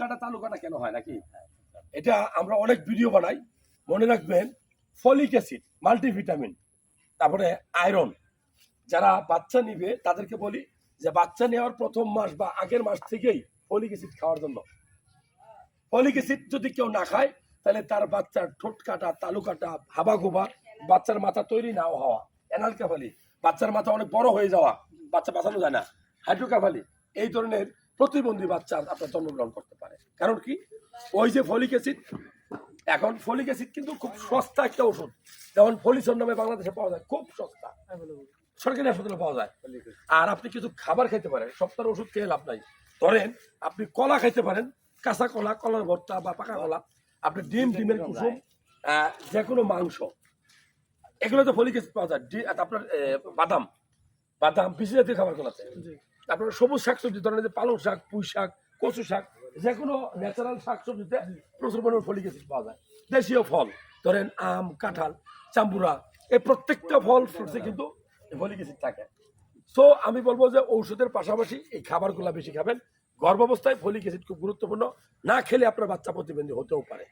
কাটা তালু কাটা কেন হয় নাকি? এটা আমরা অনেক ভিডিও বানাই। মনে রাখবেন, ফলিক অ্যাসিড, মাল্টিভিটামিন, তারপরে আয়রন। যারা বাচ্চা নিবে, তাদেরকে বলি যে বাচ্চা নেওয়ার প্রথম মাস বা আগের মাস থেকেই ফলিক অ্যাসিড খাওয়ার জন্য। ফলিক অ্যাসিড যদি কেউ না খায়, তাহলে তার বাচ্চার ঠোঁট কাটা তালু কাটা হাবা গোবা বাচ্চার মাথা তৈরি নাও হওয়া। অ্যানালকাফালি বাচ্চার মাথা অনেক বড় হয়ে যাওয়া, বাচ্চা বাঁচানো যায় না। হাইড্রোকাফালি, এই ধরনের প্রতিবন্ধী বাচ্চা আপনার জন্মগ্রহণ করতে পারে। কারণ কি? ওই যে ফলিক অ্যাসিড, এখন ফলিক অ্যাসিড কিন্তু খুব সস্তা একটা ওষুধ। যেমন ফলিসন নামে বাংলাদেশে পাওয়া যায়, খুব সস্তা। সরকারি হাসপাতালে পাওয়া যায়। আর আপনি কিছু খাবার খাইতে পারেন, সপ্তাহের ওষুধ খেয়ে লাভ নাই। ধরেন, আপনি কলা খাইতে পারেন, কাঁচা কলা, কলার ভর্তা বা পাকা কলা। আপনি ডিম, ডিমের কুসুম যে কোনো মাংস। এগুলো তো ফলিক অ্যাসিড পাওয়া যায়। আপনার বাদাম। বাদাম, বেশি জাতীয় খাবারগুলো আছে তারপরে সবুজ শাকসবজি, ধরেন যে পালং শাক, পুঁই শাক, কচু শাক যে কোনো ন্যাচারাল শাকসবজিতে প্রচুর পরিমাণে ফলিক অ্যাসিড পাওয়া যায়। দেশীয় ফল, ধরেন আম, কাঁঠাল, চাম্বুরা, এই প্রত্যেকটা ফল ফ্রুটসে কিন্তু ফলিক অ্যাসিড থাকে। সো আমি বলব যে ঔষধের পাশাপাশি এই খাবারগুলো বেশি খাবেন। গর্ভাবস্থায় ফলিক অ্যাসিড খুব গুরুত্বপূর্ণ। না খেলে আপনার বাচ্চা প্রতিবন্ধী হতেও পারে।